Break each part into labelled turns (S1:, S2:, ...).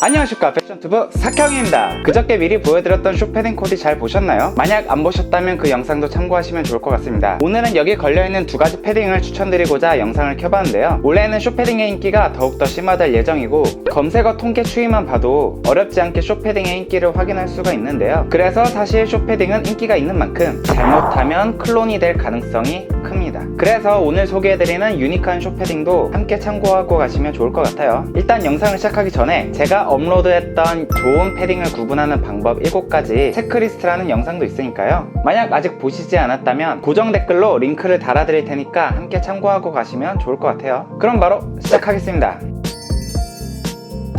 S1: 안녕하십니까 패션투브 사경입니다. 그저께 미리 보여드렸던 쇼패딩 코디 잘 보셨나요? 만약 안 보셨다면 그 영상도 참고하시면 좋을 것 같습니다. 오늘은 여기 걸려있는 두 가지 패딩을 추천드리고자 영상을 켜봤는데요. 올해는 쇼패딩의 인기가 더욱더 심화될 예정이고 검색어 통계 추이만 봐도 어렵지 않게 쇼패딩의 인기를 확인할 수가 있는데요. 그래서 사실 쇼패딩은 인기가 있는 만큼 잘못하면 클론이 될 가능성이 큽니다. 그래서 오늘 소개해드리는 유니크한 쇼패딩도 함께 참고하고 가시면 좋을 것 같아요. 일단 영상을 시작하기 전에 제가 업로드했던 좋은 패딩을 구분하는 방법 7가지 체크리스트라는 영상도 있으니까요. 만약 아직 보시지 않았다면 고정 댓글로 링크를 달아드릴 테니까 함께 참고하고 가시면 좋을 것 같아요. 그럼 바로 시작하겠습니다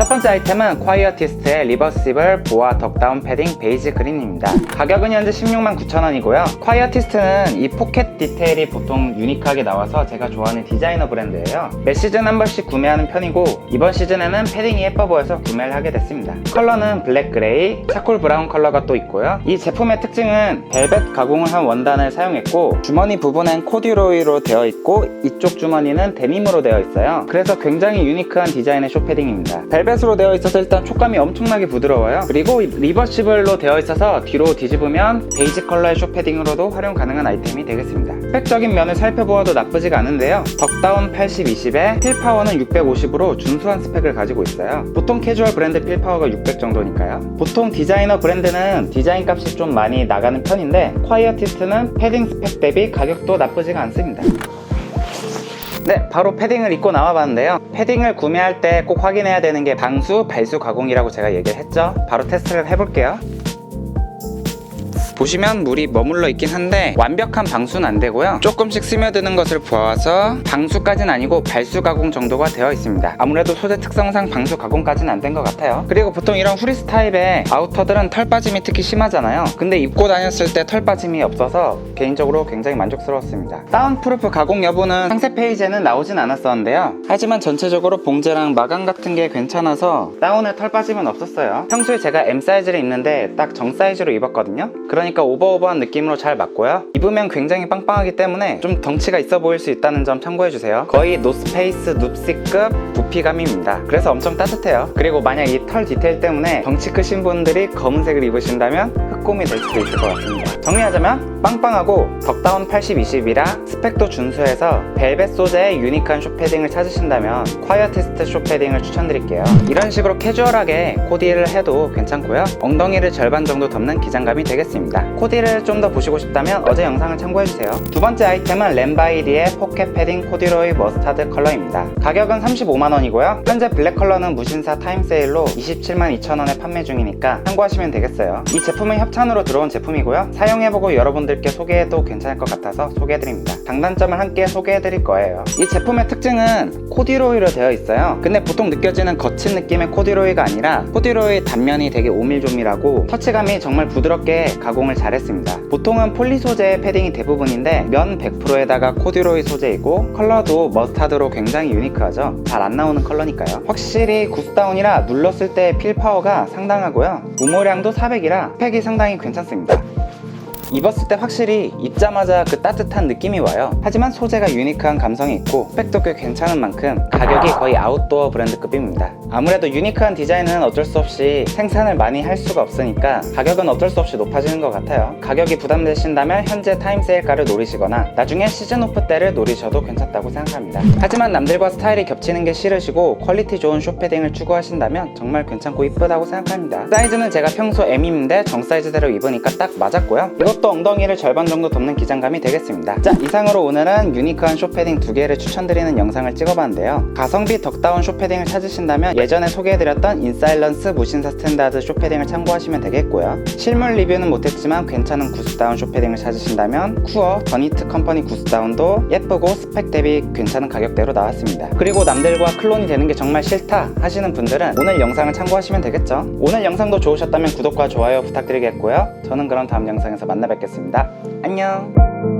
S1: 첫 번째 아이템은 콰이어티스트의 리버시블 보아 덕다운 패딩 베이지 그린입니다. 가격은 현재 16만 9천원이고요. 콰이어티스트는 이 포켓 디테일이 보통 유니크하게 나와서 제가 좋아하는 디자이너 브랜드예요. 매 시즌 한 번씩 구매하는 편이고 이번 시즌에는 패딩이 예뻐 보여서 구매를 하게 됐습니다. 컬러는 블랙 그레이, 차콜 브라운 컬러가 또 있고요. 이 제품의 특징은 벨벳 가공을 한 원단을 사용했고 주머니 부분은 코듀로이로 되어 있고 이쪽 주머니는 데님으로 되어 있어요. 그래서 굉장히 유니크한 디자인의 쇼패딩입니다. 벨벳 으로 되어 있어서 일단 촉감이 엄청나게 부드러워요. 그리고 리버시블로 되어 있어서 뒤로 뒤집으면 베이지 컬러의 쇼패딩으로도 활용 가능한 아이템이 되겠습니다. 스펙적인 면을 살펴보아도 나쁘지가 않은데요. 덕다운 80, 20에 필파워는 650으로 준수한 스펙을 가지고 있어요. 보통 캐주얼 브랜드 필파워가 600 정도니까요. 보통 디자이너 브랜드는 디자인 값이 좀 많이 나가는 편인데 콰이어티스트는 패딩 스펙 대비 가격도 나쁘지가 않습니다. 네, 바로 패딩을 입고 나와봤는데요. 패딩을 구매할 때 꼭 확인해야 되는 게 방수, 발수 가공이라고 제가 얘기를 했죠. 바로 테스트를 해볼게요. 보시면 물이 머물러 있긴 한데 완벽한 방수는 안 되고요. 조금씩 스며드는 것을 보아서 방수까지는 아니고 발수 가공 정도가 되어 있습니다. 아무래도 소재 특성상 방수 가공까지는 안 된 것 같아요. 그리고 보통 이런 후리스 타입의 아우터들은 털 빠짐이 특히 심하잖아요. 근데 입고 다녔을 때 털 빠짐이 없어서 개인적으로 굉장히 만족스러웠습니다. 다운 프루프 가공 여부는 상세 페이지에는 나오진 않았었는데요. 하지만 전체적으로 봉제랑 마감 같은 게 괜찮아서 다운에 털 빠짐은 없었어요. 평소에 제가 M 사이즈를 입는데 딱 정 사이즈로 입었거든요. 그 러니까 오버오버한 느낌으로 잘 맞고요. 입으면 굉장히 빵빵하기 때문에 좀 덩치가 있어 보일 수 있다는 점 참고해주세요. 거의 노스페이스 눕시급 부피감입니다. 그래서 엄청 따뜻해요. 그리고 만약 이 털 디테일 때문에 덩치 크신 분들이 검은색을 입으신다면 흑곰이 될 수도 있을 것 같습니다. 정리하자면 빵빵하고 덕다운 80, 20이라 스펙도 준수해서 벨벳 소재의 유니크한 쇼패딩을 찾으신다면 콰이어티스트 쇼패딩을 추천드릴게요. 이런 식으로 캐주얼하게 코디를 해도 괜찮고요. 엉덩이를 절반 정도 덮는 기장감이 되겠습니다. 코디를 좀 더 보시고 싶다면 어제 영상을 참고해주세요. 두 번째 아이템은 램바이디의 포켓 패딩 코디로이 머스타드 컬러입니다. 가격은 35만원이고요. 현재 블랙 컬러는 무신사 타임세일로 27만 2천원에 판매 중이니까 참고하시면 되겠어요. 이 제품은 협 찬으로 들어온 제품이고요. 사용해보고 여러분들께 소개해도 괜찮을 것 같아서 소개해드립니다. 장단점을 함께 소개해드릴 거예요. 이 제품의 특징은 코디로이로 되어 있어요. 근데 보통 느껴지는 거친 느낌의 코디로이가 아니라 코디로이 단면이 되게 오밀조밀하고 터치감이 정말 부드럽게 가공을 잘했습니다. 보통은 폴리 소재의 패딩이 대부분인데 면 100%에다가 코듀로이 소재이고 컬러도 머스타드로 굉장히 유니크하죠. 잘 안 나오는 컬러니까요. 확실히 구스다운이라 눌렀을 때필 파워가 상당하고요. 우모량도 400이라 팩이 상당히 괜찮습니다. 입었을 때 확실히 입자마자 그 따뜻한 느낌이 와요. 하지만 소재가 유니크한 감성이 있고 스펙도 꽤 괜찮은 만큼 가격이 거의 아웃도어 브랜드급입니다. 아무래도 유니크한 디자인은 어쩔 수 없이 생산을 많이 할 수가 없으니까 가격은 어쩔 수 없이 높아지는 것 같아요. 가격이 부담되신다면 현재 타임세일가를 노리시거나 나중에 시즌 오프 때를 노리셔도 괜찮다고 생각합니다. 하지만 남들과 스타일이 겹치는 게 싫으시고 퀄리티 좋은 쇼패딩을 추구하신다면 정말 괜찮고 이쁘다고 생각합니다. 사이즈는 제가 평소 M인데 정 사이즈대로 입으니까 딱 맞았고요. 이것도 엉덩이를 절반 정도 덮는 기장감이 되겠습니다. 자, 이상으로 오늘은 유니크한 쇼패딩 두 개를 추천드리는 영상을 찍어봤는데요. 가성비 덕다운 쇼패딩을 찾으신다면 예전에 소개해드렸던 인사일런스 무신사 스탠다드 쇼패딩을 참고하시면 되겠고요. 실물 리뷰는 못했지만 괜찮은 구스다운 쇼패딩을 찾으신다면 쿠어 더니트 컴퍼니 구스다운도 예쁘고 스펙 대비 괜찮은 가격대로 나왔습니다. 그리고 남들과 클론이 되는 게 정말 싫다 하시는 분들은 오늘 영상을 참고하시면 되겠죠. 오늘 영상도 좋으셨다면 구독과 좋아요 부탁드리겠고요. 저는 그럼 다음 영상에서 만나 뵙겠습니다. 안녕.